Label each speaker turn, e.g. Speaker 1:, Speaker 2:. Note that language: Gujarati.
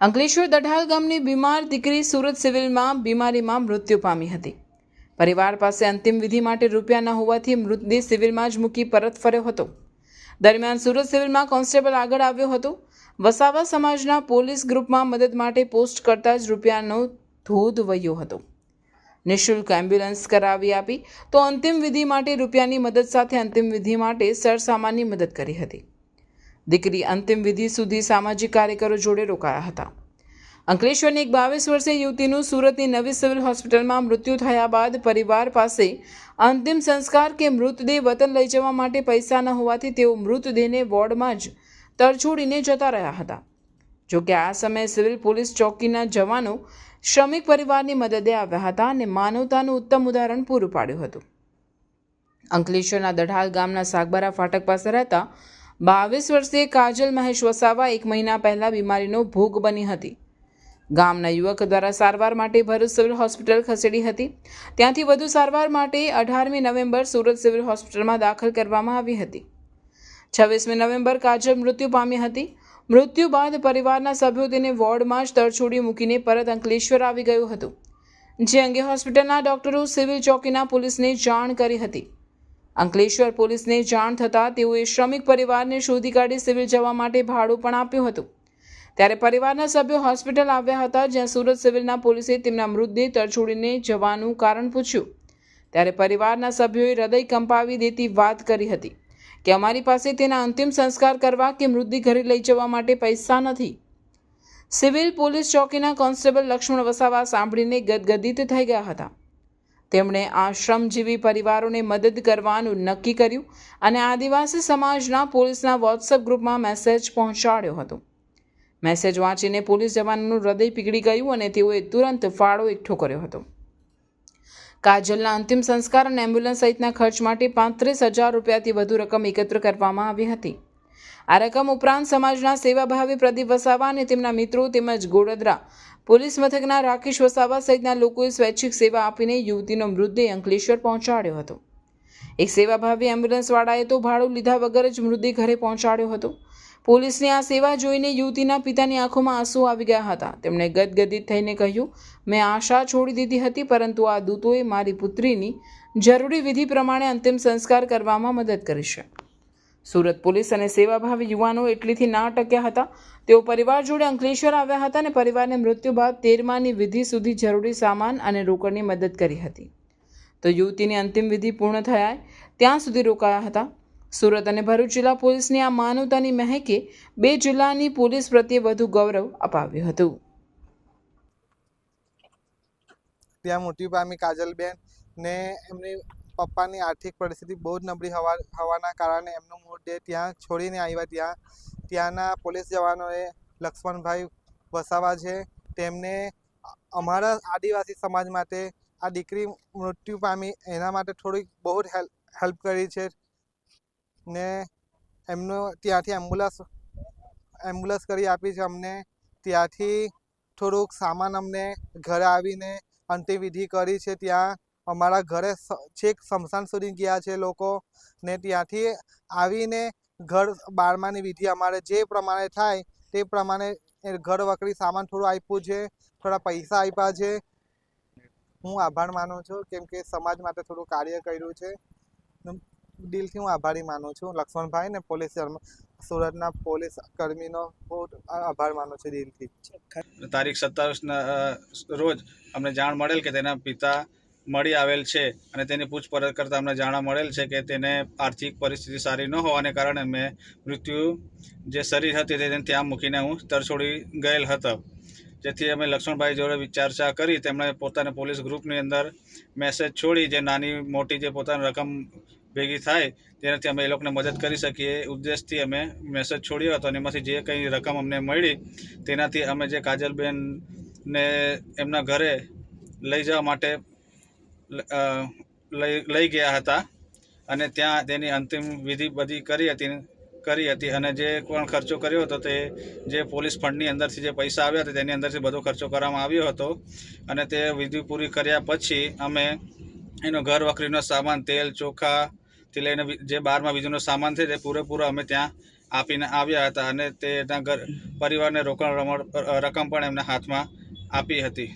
Speaker 1: અંકલેશ્વર દઢાલ ગામની બીમાર દીકરી સુરત સિવિલમાં બીમારીમાં મૃત્યુ પામી હતી. પરિવાર પાસે અંતિમ વિધિ માટે રૂપિયા ન હોવાથી મૃતદેહ સિવિલમાં જ મૂકી પરત ફર્યો હતો. દરમિયાન સુરત સિવિલમાં કોન્સ્ટેબલ આગળ આવ્યો હતો. વસાવા સમાજના પોલીસ ગ્રુપમાં મદદ માટે પોસ્ટ કરતા જ રૂપિયાનો ધોધ વહ્યો હતો. નિઃશુલ્ક એમ્બ્યુલન્સ કરાવી આપી તો અંતિમ વિધિ માટે રૂપિયાની મદદ સાથે અંતિમ વિધિ માટે સરસામાનની મદદ કરી હતી. દીકરી અંતિમ વિધિ સુધી સામાજિક કાર્યકરો જોડે રોકાયા હતા. અંકલેશ્વરની એક બાવીસ વર્ષીય યુવતીનું સુરતની નવી સિવિલ હોસ્પિટલમાં મૃત્યુ થયા બાદ પરિવાર પાસે અંતિમ સંસ્કાર કે મૃતદેહ વતન લઈ જવા માટે પૈસા ન હોવાથી તેઓ મૃતદેહને વોર્ડમાં જ તરછોડીને જતા રહ્યા હતા. જોકે આ સમયે સિવિલ પોલીસ ચોકીના જવાનો શ્રમિક પરિવારની મદદે આવ્યા હતા અને માનવતાનું ઉત્તમ ઉદાહરણ પૂરું પાડ્યું હતું. અંકલેશ્વરના દઢાલ ગામના સાગબારા ફાટક પાસે રહેતા બાવીસ વર્ષીય કાજલ મહેશ વસાવા એક મહિના પહેલાં બીમારીનો ભોગ બની હતી. ગામના યુવક દ્વારા સારવાર માટે ભરૂચ સિવિલ હોસ્પિટલ ખસેડી હતી. ત્યાંથી વધુ સારવાર માટે અઢારમી નવેમ્બર સુરત સિવિલ હોસ્પિટલમાં દાખલ કરવામાં આવી હતી. છવ્વીસમી નવેમ્બર કાજલ મૃત્યુ પામી હતી. મૃત્યુ બાદ પરિવારના સભ્યો તેને વોર્ડમાં જ તરછોડી મૂકીને પરત અંકલેશ્વર આવી ગયું હતું. જે અંગે હોસ્પિટલના ડોક્ટરો સિવિલ ચોકીના પોલીસને જાણ કરી હતી. અંકલેશ્વર પોલીસને જાણ થતાં તેઓએ શ્રમિક પરિવારને શોધી કાઢી સિવિલ જવા માટે ભાડું પણ આપ્યું હતું. ત્યારે પરિવારના સભ્યો હોસ્પિટલ આવ્યા હતા, જ્યાં સુરત સિવિલના પોલીસે તેમના મૃતદેહ તરછોડીને જવાનું કારણ પૂછ્યું. ત્યારે પરિવારના સભ્યોએ હૃદય કંપાવી દેતી વાત કરી હતી કે અમારી પાસે તેના અંતિમ સંસ્કાર કરવા કે મૃતદેહ ઘરે લઈ જવા માટે પૈસા નથી. સિવિલ પોલીસ ચોકીના કોન્સ્ટેબલ લક્ષ્મણ વસાવા સાંભળીને ગદગદિત થઈ ગયા હતા. તેમણે આશ્રમજીવી પરિવારોને મદદ કરવાનું નક્કી કર્યું અને આદિવાસી સમાજના પોલીસના વોટ્સએપ ગ્રુપમાં મેસેજ પહોંચાડ્યો હતો. મેસેજ વાંચીને પોલીસ જવાનનું હૃદય પીગળી ગયું અને તેઓએ તુરંત ફાળો એકઠો કર્યો હતો. કાજલના અંતિમ સંસ્કાર અને એમ્બ્યુલન્સ સહિતના ખર્ચ માટે પાંત્રીસ હજાર રૂપિયાથી વધુ રકમ એકત્ર કરવામાં આવી હતી. આ રકમ ઉપરાંત સમાજના સેવાભાવી પ્રદીપ વસાવા અને તેમના મિત્રો તેમજ ગોડદરા પોલીસ મથકના રાકેશ વસાવા સહિતના લોકોએ સ્વૈચ્છિક સેવા આપીને યુવતીનો મૃતદેહ અંકલેશ્વર પહોંચાડ્યો હતો. એક સેવાભાવી એમ્બ્યુલન્સવાળાએ તો ભાડું લીધા વગર જ મૃતદેહ ઘરે પહોંચાડ્યો હતો. પોલીસની આ સેવા જોઈને યુવતીના પિતાની આંખોમાં આંસુ આવી ગયા હતા. તેમણે ગદગદિત થઈને કહ્યું, મેં આશા છોડી દીધી હતી, પરંતુ આ દૂતોએ મારી પુત્રીની જરૂરી વિધિ પ્રમાણે અંતિમ સંસ્કાર કરવામાં મદદ કરી છે. સુરત પોલીસ અને સેવાભાવી યુવાનો એટલીથી ના અટક્યા હતા. તેઓ પરિવાર જોડે અંકલેશ્વર આવ્યા હતા અને પરિવારને મૃત્યુ બાદ તેરમાની વિધિ સુધી જરૂરી સામાન અને રોકડની મદદ કરી હતી. તો યુવતીની અંતિમ વિધિ પૂર્ણ થયા ત્યાં સુધી રોકાયા હતા. સુરત અને ભરૂચ જિલ્લા પોલીસની આ માનવતાની મહેકે બે જિલ્લાની પોલીસ પ્રત્યે વધુ ગૌરવ અપાવ્યું હતું.
Speaker 2: ત્યાં મૃત્યુ પામી કાજલબેન ને એમની પપ્પાની આર્થિક પરિસ્થિતિ બહુ જ નબળી હોવા, હોવાના કારણે એમનો મૃતદેહ ત્યાં છોડીને આવ્યા ત્યાં. ત્યાંના પોલીસ જવાનોએ લક્ષ્મણભાઈ વસાવા છે. તેમને અમારા આદિવાસી સમાજ માટે આ દીકરી મૃત્યુ પામી એના માટે થોડીક બહુ જ હેલ્પ કરી છે. ને એમનો ત્યાંથી એમ્બ્યુલન્સ એમ્બ્યુલન્સ કરી આપી છે અમને. ત્યાંથી થોડુંક સામાન અમને ઘરે આવીને અંતિમવિધિ કરી છે ત્યાં. અમારા ઘરે છેક સ્મશાન સુધી ગયા છે લોકો ને ત્યાંથી આવીને ઘર બારમાની વિધિ અમારે જે પ્રમાણે થાય તે પ્રમાણે ઘર વકરી સામાન થોડું આપ્યું છે, થોડા પૈસા આપ્યા છે. હું આભાર માનું છું કેમ કે સમાજ માટે થોડું કાર્ય કર્યું છે. દિલથી હું આભારી માનું છું. લક્ષ્મણભાઈ ને પોલીસ સુરતના પોલીસ કર્મીનો બહુ આભાર માનું છું દિલથી.
Speaker 3: તારીખ સત્તાવીસના રોજ અમને જાણ મળેલ કે તેના પિતા મળી આવેલ છે અને તેની પૂછપરછ કરતાં અમને જાણવા મળેલ છે કે તેને આર્થિક પરિસ્થિતિ સારી ન હોવાને કારણે મેં મૃત્યુ જે શરીર હતી તેને ત્યાં મૂકીને હું તરછોડી ગયેલ હતો. જેથી અમે લક્ષ્મણભાઈ જોડે વિચારચા કરી તેમણે પોતાના પોલીસ ગ્રુપની અંદર મેસેજ છોડી જે નાની મોટી જે પોતાની રકમ ભેગી થાય તેનાથી અમે એ લોકોને મદદ કરી શકીએ ઉદ્દેશથી અમે મેસેજ છોડ્યો હતો અને એમાંથી જે કંઈ રકમ અમને મળી તેનાથી અમે જે કાજલબેનને એમના ઘરે લઈ જવા માટે લઈ ગયા હતા અને ત્યાં તેની અંતિમ વિધિ બધી કરી હતી કરી હતી અને જે પણ ખર્ચો કર્યો હતો તે જે પોલીસ ફંડની અંદરથી જે પૈસા આવ્યા હતા તેની અંદરથી બધો ખર્ચો કરવામાં આવ્યો હતો અને તે વિધિ પૂરી કર્યા પછી અમે એનો ઘર વખરીનો સામાન, તેલ ચોખા થી લઈને જે બારમાં વિધિનો સામાન છે તે પૂરેપૂરો અમે ત્યાં આપીને આવ્યા હતા અને તેના ઘર, પરિવારને રોકડ રકમ પણ એમના હાથમાં આપી હતી.